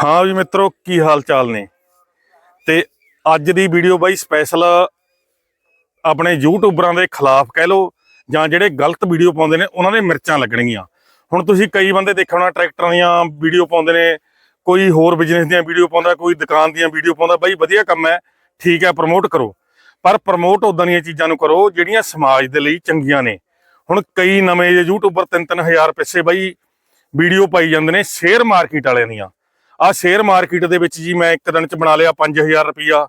ਹਾਂ ਵੀ ਮਿੱਤਰੋ, ਕੀ ਹਾਲ ਚਾਲ ਨੇ? ਤੇ ਅੱਜ ਦੀ ਵੀਡੀਓ ਬਾਈ ਸਪੈਸ਼ਲ ਆਪਣੇ ਯੂਟਿਊਬਰਾਂ ਦੇ ਖਿਲਾਫ ਕਹਿ ਲੋ ਜਾਂ ਜਿਹੜੇ ਗਲਤ ਵੀਡੀਓ ਪਾਉਂਦੇ ਨੇ, ਉਹਨਾਂ ਦੇ ਮਿਰਚਾਂ ਲੱਗਣਗੀਆਂ। ਹੁਣ ਤੁਸੀਂ ਕਈ ਬੰਦੇ ਦੇਖਣਾ ਟਰੈਕਟਰਾਂ ਦੀਆਂ ਵੀਡੀਓ ਪਾਉਂਦੇ ਨੇ, ਕੋਈ ਹੋਰ ਬਿਜ਼ਨਸ ਦੀਆਂ ਵੀਡੀਓ ਪਾਉਂਦਾ, ਕੋਈ ਦੁਕਾਨ ਦੀਆਂ ਵੀਡੀਓ ਪਾਉਂਦਾ, ਬਾਈ ਵਧੀਆ ਕੰਮ ਹੈ, ਠੀਕ ਹੈ ਪ੍ਰਮੋਟ ਕਰੋ। ਪਰ ਪ੍ਰਮੋਟ ਉਦਾਂ ਦੀਆਂ ਚੀਜ਼ਾਂ ਨੂੰ ਕਰੋ, ਜਿਹੜੀਆਂ ਸਮਾਜ ਦੇ ਲਈ ਚੰਗੀਆਂ ਨੇ। ਹੁਣ ਕਈ ਨਵੇਂ ਜਿਹੇ ਯੂਟਿਊਬਰ 3-3000 ਪੈਸੇ ਬਾਈ ਵੀਡੀਓ ਪਾਈ ਜਾਂਦੇ ਨੇ ਸ਼ੇਅਰ ਮਾਰਕੀਟ ਵਾਲਿਆਂ ਦੀਆਂ। ਆ ਸ਼ੇਅਰ ਮਾਰਕੀਟ ਦੇ ਵਿੱਚ ਜੀ ਮੈਂ ਇੱਕ ਦਿਨ ਚ ਬਣਾ ਲਿਆ 5000 ਰੁਪਿਆ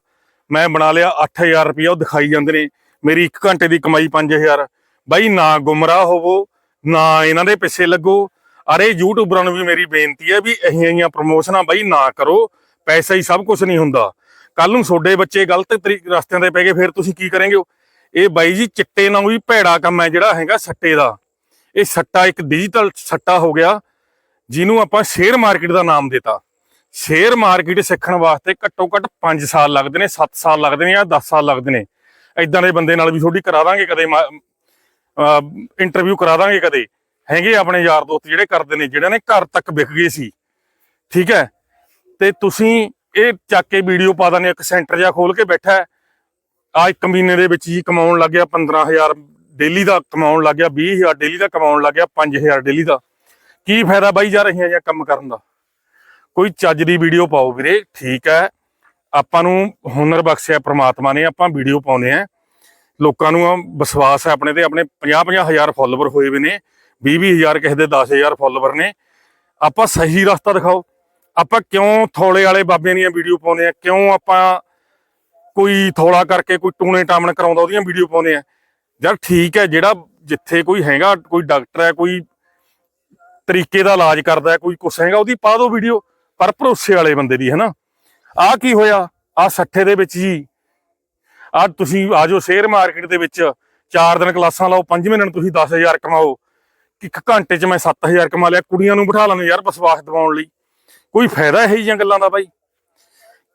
ਮੈਂ ਬਣਾ ਲਿਆ 8000 ਰੁਪਿਆ ਉਹ ਦਿਖਾਈ ਜਾਂਦੇ ਨੇ। ਮੇਰੀ 1 ਘੰਟੇ ਦੀ ਕਮਾਈ 5000 ਬਾਈ, ਨਾ ਗੁੰਮਰਾਹ ਹੋਵੋ, ਨਾ ਇਹਨਾਂ ਦੇ ਪਿੱਛੇ ਲੱਗੋ। ਅਰੇ ਯੂਟਿਊਬਰਾਂ ਨੂੰ ਵੀ ਮੇਰੀ ਬੇਨਤੀ ਹੈ ਵੀ ਇਹੀਆਂ ਜਿਹੀਆਂ ਪ੍ਰਮੋਸ਼ਨਾਂ ਬਾਈ ਨਾ ਕਰੋ। ਪੈਸਾ ਹੀ ਸਭ ਕੁਝ ਨਹੀਂ ਹੁੰਦਾ। ਕੱਲ ਨੂੰ ਤੁਹਾਡੇ ਬੱਚੇ ਗਲਤ ਤਰੀਕੇ, ਰਸਤਿਆਂ ਤੇ ਪੈ ਗਏ, ਫਿਰ ਤੁਸੀਂ ਕੀ ਕਰੋਗੇ? ਇਹ ਬਾਈ ਜੀ ਚਿੱਟੇ ਨਾਲ ਵੀ ਭੈੜਾ ਕੰਮ ਹੈ ਜਿਹੜਾ ਹੈਗਾ ਸੱਟੇ ਦਾ। ਇਹ ਸੱਟਾ ਇੱਕ ਡਿਜੀਟਲ ਸੱਟਾ ਹੋ ਗਿਆ, ਜਿਹਨੂੰ ਆਪਾਂ ਸ਼ੇਅਰ ਮਾਰਕੀਟ ਦਾ ਨਾਮ ਦਿੱਤਾ। ਸ਼ੇਅਰ ਮਾਰਕੀਟ ਸਿੱਖਣ ਵਾਸਤੇ ਘੱਟੋ ਘੱਟ 5 ਸਾਲ ਲੱਗਦੇ ਨੇ 7 ਸਾਲ ਲੱਗਦੇ ਨੇ ਜਾਂ 10 ਸਾਲ ਲੱਗਦੇ ਨੇ। ਇਦਾਂ ਦੇ ਬੰਦੇ ਨਾਲ ਵੀ ਤੁਹਾਡੀ ਕਰਾ ਦਾਂਗੇ ਕਦੇ ਇੰਟਰਵਿਊ ਕਰਾ ਦਾਂਗੇ ਕਦੇ। ਹੈਗੇ ਆਪਣੇ ਯਾਰ ਦੋਸਤ ਜਿਹੜੇ ਕਰਦੇ ਨੇ ਜਿਹੜੇ ਨੇ ਘਰ ਤੱਕ ਵਿਕ ਗਏ ਸੀ। ਠੀਕ ਹੈ? ਤੇ ਤੁਸੀਂ ਇਹ ਚੱਕ ਕੇ ਵੀਡੀਓ ਪਾ ਦਾਨੇ ਇੱਕ ਸੈਂਟਰ ਜਿਹਾ ਖੋਲ ਕੇ ਬੈਠਾ ਹੈ। ਆ ਇੱਕ ਮਹੀਨੇ ਦੇ ਵਿੱਚ ਜੀ ਕਮਾਉਣ ਲੱਗ ਗਿਆ 15000 ਡੇਲੀ ਦਾ ਕਮਾਉਣ ਲੱਗ ਗਿਆ 20000 ਡੇਲੀ ਦਾ ਕਮਾਉਣ ਲੱਗ ਗਿਆ 5000 ਡੇਲੀ ਦਾ। ਕੀ ਫਾਇਦਾ ਬਾਈ ਜਾ ਰਹੀਆਂ ਜਾਂ ਕੰਮ ਕਰਨ ਦਾ? ਕੋਈ ਚੱਜ ਦੀ ਵੀਡੀਓ ਪਾਓ ਵੀਰੇ, ਠੀਕ ਹੈ। ਆਪਾਂ ਨੂੰ ਹੁਨਰ ਬਖਸ਼ਿਆ ਪ੍ਰਮਾਤਮਾ ਨੇ, ਆਪਾਂ ਵੀਡੀਓ ਪਾਉਨੇ ਆ ਲੋਕਾਂ ਨੂੰ ਵਿਸ਼ਵਾਸ ਹੈ ਆਪਣੇ ਤੇ, ਆਪਣੇ 50 ਹਜ਼ਾਰ ਫਾਲੋਅਰ ਹੋਏ ਵੀ ਨੇ 20 ਹਜ਼ਾਰ ਕਿਸੇ ਦੇ 10000 ਫਾਲੋਅਰ ਨੇ। ਆਪਾਂ ਸਹੀ ਰਸਤਾ ਦਿਖਾਓ। ਆਪਾਂ ਕਿਉਂ ਥੋਲੇ ਵਾਲੇ ਬਾਬਿਆਂ ਦੀਆਂ ਵੀਡੀਓ ਪਾਉਨੇ ਆ ਕਿਉਂ ਆਪਾਂ ਕੋਈ ਥੋਲਾ ਕਰਕੇ, ਕੋਈ ਟੂਣੇ ਟਾਮਣ ਕਰਾਉਂਦਾ, ਉਹਦੀਆਂ ਵੀਡੀਓ ਪਾਉਨੇ ਆ ਯਾਰ ਠੀਕ ਹੈ, ਜਿਹੜਾ ਜਿੱਥੇ ਕੋਈ ਹੈਗਾ, ਕੋਈ ਡਾਕਟਰ ਹੈ, ਕੋਈ ਤਰੀਕੇ ਦਾ ਇਲਾਜ ਕਰਦਾ ਕੋਈ ਕੁਛ ਹੈਗਾ, ਉਹਦੀ ਪਾ ਦਿਓ ਵੀਡੀਓ ਪਰ ਭਰੋਸੇ ਵਾਲੇ ਬੰਦੇ ਦੀ, ਹੈਨਾ? ਆਹ ਕੀ ਹੋਇਆ? ਆ ਸੱਠੇ ਦੇ ਵਿੱਚ ਜੀ। ਆ ਤੁਸੀਂ ਆ ਜਾਓ ਸ਼ੇਅਰ ਮਾਰਕੀਟ ਦੇ ਵਿੱਚ। 4 ਦਿਨ ਕਲਾਸਾਂ ਲਾਓ 5ਵੇਂ ਦਿਨ ਤੁਸੀਂ 10000 ਕਮਾਓ। ਇੱਕ ਘੰਟੇ 'ਚ ਮੈਂ 7000 ਕਮਾ ਲਿਆ। ਕੁੜੀਆਂ ਨੂੰ ਬਿਠਾ ਲੈਂਦੇ ਯਾਰ ਵਿਸ਼ਵਾਸ ਦਿਵਾਉਣ ਲਈ। ਕੋਈ ਫਾਇਦਾ ਇਹ ਜਿਹੀਆਂ ਗੱਲਾਂ ਦਾ ਬਾਈ?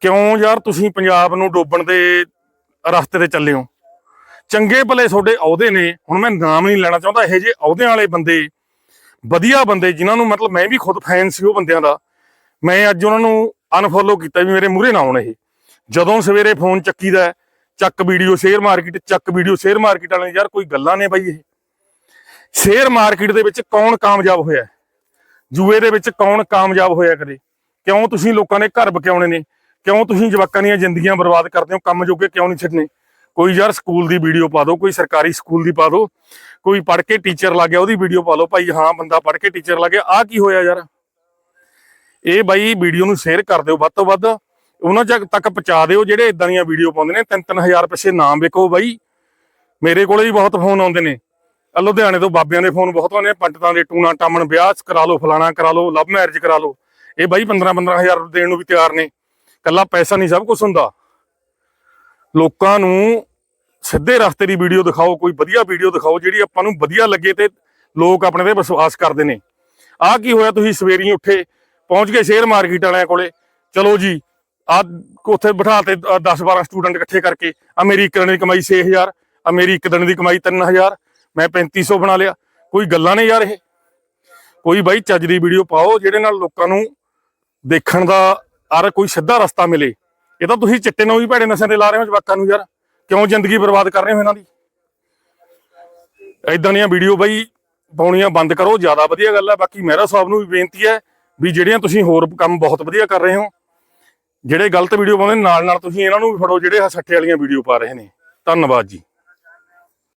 ਕਿਉਂ ਯਾਰ ਤੁਸੀਂ ਪੰਜਾਬ ਨੂੰ ਡੋਬਣ ਦੇ ਰਸਤੇ ਤੇ ਚੱਲੇ ਹੋ? ਚੰਗੇ ਭਲੇ ਤੁਹਾਡੇ ਅਹੁਦੇ ਨੇ। ਹੁਣ ਮੈਂ ਨਾਮ ਨਹੀਂ ਲੈਣਾ ਚਾਹੁੰਦਾ। ਇਹੋ ਜਿਹੇ ਅਹੁਦਿਆਂ ਵਾਲੇ ਬੰਦੇ, ਵਧੀਆ ਬੰਦੇ ਜਿਨ੍ਹਾਂ ਨੂੰ ਮਤਲਬ ਮੈਂ ਵੀ ਖੁਦ ਫੈਨ ਸੀ ਉਹ ਬੰਦਿਆਂ ਦਾ। ਮੈਂ ਅੱਜ ਉਹਨਾਂ ਨੂੰ ਅਨਫੋਲੋ ਕੀਤਾ ਵੀ ਮੇਰੇ ਮੂਹਰੇ ਨਾ ਆਉਣ ਇਹ। ਜਦੋਂ ਸਵੇਰੇ ਫੋਨ ਚੱਕੀਦਾ ਹੈ, ਚੱਕ ਵੀਡੀਓ ਸ਼ੇਅਰ ਮਾਰਕੀਟ ਚੱਕ ਵੀਡੀਓ ਸ਼ੇਅਰ ਮਾਰਕੀਟ ਵਾਲੇ ਯਾਰ ਕੋਈ ਗੱਲਾਂ ਨੇ ਬਾਈ ਇਹ। ਸ਼ੇਅਰ ਮਾਰਕੀਟ ਦੇ ਵਿੱਚ ਕੌਣ ਕਾਮਯਾਬ ਹੋਇਆ ਜੂਏ ਦੇ ਵਿੱਚ ਕੌਣ ਕਾਮਯਾਬ ਹੋਇਆ ਕਦੇ? ਕਿਉਂ ਤੁਸੀਂ ਲੋਕਾਂ ਦੇ ਘਰ ਬਕਿਆਉਣੇ ਨੇ? ਕਿਉਂ ਤੁਸੀਂ ਜਵਾਕਾਂ ਦੀਆਂ ਜ਼ਿੰਦਗੀਆਂ ਬਰਬਾਦ ਕਰਦੇ ਹੋ? ਕੰਮ ਜੋਗੇ ਕਿਉਂ ਨਹੀਂ ਛੱਡਨੇ ਕੋਈ ਯਾਰ ਸਕੂਲ ਦੀ ਵੀਡੀਓ ਪਾ ਦਿਓ ਕੋਈ ਸਰਕਾਰੀ ਸਕੂਲ ਦੀ ਪਾ ਦਿਓ। ਕੋਈ ਪੜ੍ਹ ਕੇ ਟੀਚਰ ਲੱਗ ਗਿਆ ਉਹਦੀ ਵੀਡੀਓ ਪਾ ਲਓ ਭਾਈ ਹਾਂ ਬੰਦਾ ਪੜ੍ਹ ਕੇ ਟੀਚਰ ਲੱਗ ਗਿਆ। ਆਹ ਕੀ ਹੋਇਆ ਯਾਰ? ਇਹ ਬਾਈ ਵੀਡੀਓ ਨੂੰ ਸ਼ੇਅਰ ਕਰ ਦਿਓ ਵੱਧ ਤੋਂ ਵੱਧ। ਉਹਨਾਂ ਚੱਕ ਤੱਕ ਪਹੁੰਚਾ ਦਿਓ ਜਿਹੜੇ ਇਦਾਂ ਦੀਆਂ ਵੀਡੀਓ ਪਾਉਂਦੇ ਨੇ। 3-3000 ਪਿੱਛੇ ਨਾਮ ਵੇਖੋ ਬਾਈ। ਮੇਰੇ ਕੋਲੇ ਵੀ ਬਹੁਤ ਫੋਨ ਆਉਂਦੇ ਨੇ। ਲੁਧਿਆਣੇ ਤੋਂ ਬਾਬਿਆਂ ਦੇ ਫੋਨ ਬਹੁਤ ਆਉਂਦੇ ਨੇ। ਪੰਡਤਾਂ ਦੇ ਟੂਣਾ ਟਾਮਣ ਵਿਆਹ ਕਰਾ ਲਓ, ਫਲਾਣਾ ਕਰਾ ਲਓ ਲਵ ਮੈਰਿਜ ਕਰਾ ਲਓ। ਇਹ ਬਾਈ 15-15000 ਦੇਣ ਨੂੰ ਵੀ ਤਿਆਰ ਨੇ। ਕੱਲਾ ਪੈਸਾ ਨਹੀਂ ਸਭ ਕੁਝ ਹੁੰਦਾ। ਲੋਕਾਂ ਨੂੰ ਸਿੱਧੇ ਰਸਤੇ ਦੀ ਵੀਡੀਓ ਦਿਖਾਓ, ਕੋਈ ਵਧੀਆ ਵੀਡੀਓ ਦਿਖਾਓ, ਜਿਹੜੀ ਆਪਾਂ ਨੂੰ ਵਧੀਆ ਲੱਗੇ ਤੇ ਲੋਕ ਆਪਣੇ ਤੇ ਵਿਸ਼ਵਾਸ ਕਰਦੇ ਨੇ। ਆਹ ਕੀ ਹੋਇਆ, ਤੁਸੀਂ ਸਵੇਰੀ ਉੱਠੇ ਪਹੁੰਚ ਗਏ ਸ਼ੇਅਰ ਮਾਰਕੀਟ ਵਾਲਿਆਂ ਕੋਲੇ। ਚਲੋ ਜੀ ਆ ਉੱਥੇ ਬਿਠਾ ਤੇ 10 12 ਸਟੂਡੈਂਟ ਇਕੱਠੇ ਕਰਕੇ ਆ ਮੇਰੀ ਇੱਕ ਦਿਨ ਦੀ ਕਮਾਈ 6000 ਆ ਮੇਰੀ ਇੱਕ ਦਿਨ ਦੀ ਕਮਾਈ 3000 ਮੈਂ 3500 ਬਣਾ ਲਿਆ। ਕੋਈ ਗੱਲਾਂ ਨੇ ਯਾਰ ਇਹ? ਕੋਈ ਬਾਈ ਚੱਜ ਦੀ ਵੀਡੀਓ ਪਾਓ ਜਿਹੜੇ ਨਾਲ ਲੋਕਾਂ ਨੂੰ ਦੇਖਣ ਦਾ ਅਰ ਕੋਈ ਸਿੱਧਾ ਰਸਤਾ ਮਿਲੇ। ਇਹ ਤਾਂ ਤੁਸੀਂ ਚਿੱਟੇ ਨੂੰ ਵੀ ਭੈੜੇ ਨਸ਼ਿਆਂ ਤੇ ਲਾ ਰਹੇ ਹੋ ਜਵਾਕਾਂ ਨੂੰ ਯਾਰ। ਕਿਉਂ ਜ਼ਿੰਦਗੀ ਬਰਬਾਦ ਕਰ ਰਹੇ ਹੋ ਇਹਨਾਂ ਦੀ? ਇਦਾਂ ਦੀਆਂ ਵੀਡੀਓ ਬਾਈ ਪਾਉਣੀਆਂ ਬੰਦ ਕਰੋ, ਜ਼ਿਆਦਾ ਵਧੀਆ ਗੱਲ ਹੈ ਬਾਕੀ ਮਹਿਰਾ ਸਾਹਿਬ ਨੂੰ ਵੀ ਬੇਨਤੀ ਹੈ ਵੀ ਜਿਹੜੀਆਂ ਤੁਸੀਂ ਹੋਰ ਕੰਮ ਬਹੁਤ ਵਧੀਆ ਕਰ ਰਹੇ ਹੋ ਜਿਹੜੇ ਗਲਤ ਵੀਡੀਓ ਪਾਉਂਦੇ ਨੇ, ਨਾਲ ਨਾਲ ਤੁਸੀਂ ਇਹਨਾਂ ਨੂੰ ਵੀ ਫੜੋ ਜਿਹੜੇ ਆਹ ਸੱਠੇ ਵਾਲੀਆਂ ਵੀਡੀਓ ਪਾ ਰਹੇ ਨੇ। ਧੰਨਵਾਦ ਜੀ।